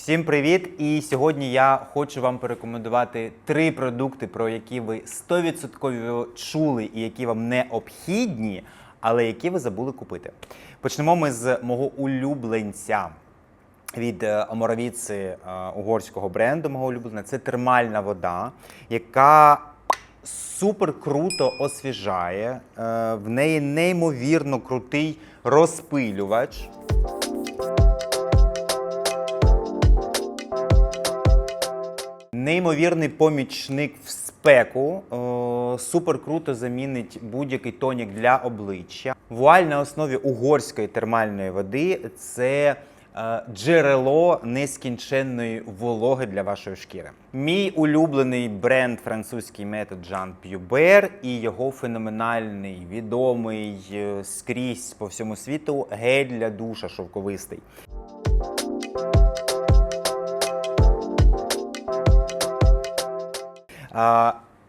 Всім привіт! І сьогодні я хочу вам порекомендувати три продукти, про які ви 100% чули і які вам необхідні, але які ви забули купити. Почнемо ми з мого улюбленця від е, Оморовіці е, угорського бренду, мого улюбленого. Це термальна вода, яка супер круто освіжає. Е, В неї неймовірно крутий розпилювач. Неймовірний помічник в спеку. О, супер круто замінить будь-який тонік для обличчя. Вуаль на основі угорської термальної води це е, джерело нескінченної вологи для вашої шкіри. Мій улюблений бренд французький метод Jean Pubert і його феноменальний, відомий е, скрізь по всьому світу гель для душа шовковистий.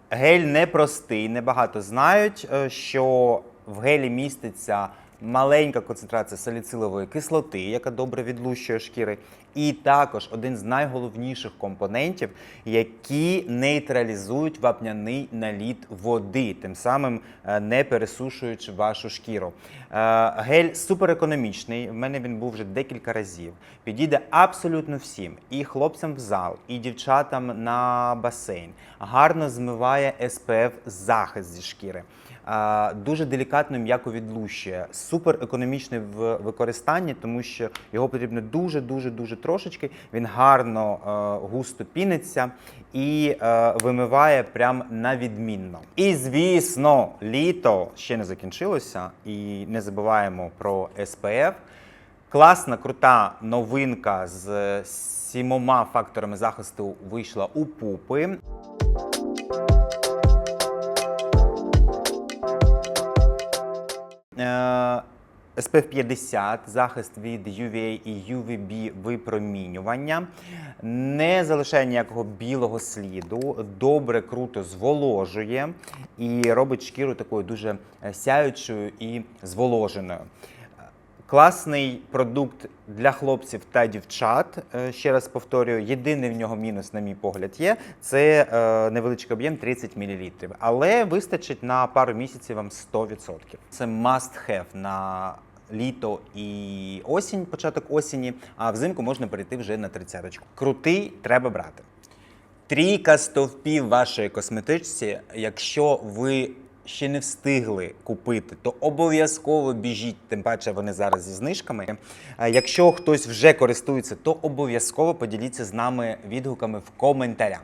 Гель непростий, небагато знають, е, що в гелі міститься маленька концентрація саліцилової кислоти, яка добре відлущує шкіри, і також один з найголовніших компонентів, які нейтралізують вапняний наліт води, тим самим е, не пересушуючи вашу шкіру. Е, Гель суперекономічний. В мене він був вже декілька разів. Підійде абсолютно всім, і хлопцям в зал, і дівчатам на басейн. Гарно змиває SPF захист зі шкіри. Дуже делікатно м'яко відлущує. Супер економічний в використанні, тому що його потрібно дуже, дуже, дуже трошечки. Він гарно е, густо піниться і е, вимиває прям на відмінно. І звісно, літо ще не закінчилося, і не забуваємо про SPF. Класна, крута новинка з сімома факторами захисту вийшла у пупи. SPF 50, захист від UVA і UVB випромінювання, не залишає ніякого білого сліду, добре, круто зволожує і робить шкіру такою дуже е, сяючою і зволоженою. Класний продукт для хлопців та дівчат. Е, Ще раз повторюю, єдиний в нього мінус, на мій погляд, є це е, невеличкий об'єм 30 мл. Але вистачить на пару місяців вам 100%. Це must have на літо і осінь, початок осені, а взимку можна перейти вже на 30 Крутий треба брати. Трійка стовпів вашої косметичці, якщо ви ще не встигли купити, то обов'язково біжіть, тим паче вони зараз зі знижками. Якщо хтось вже користується, то обов'язково поділіться з нами відгуками в коментарях.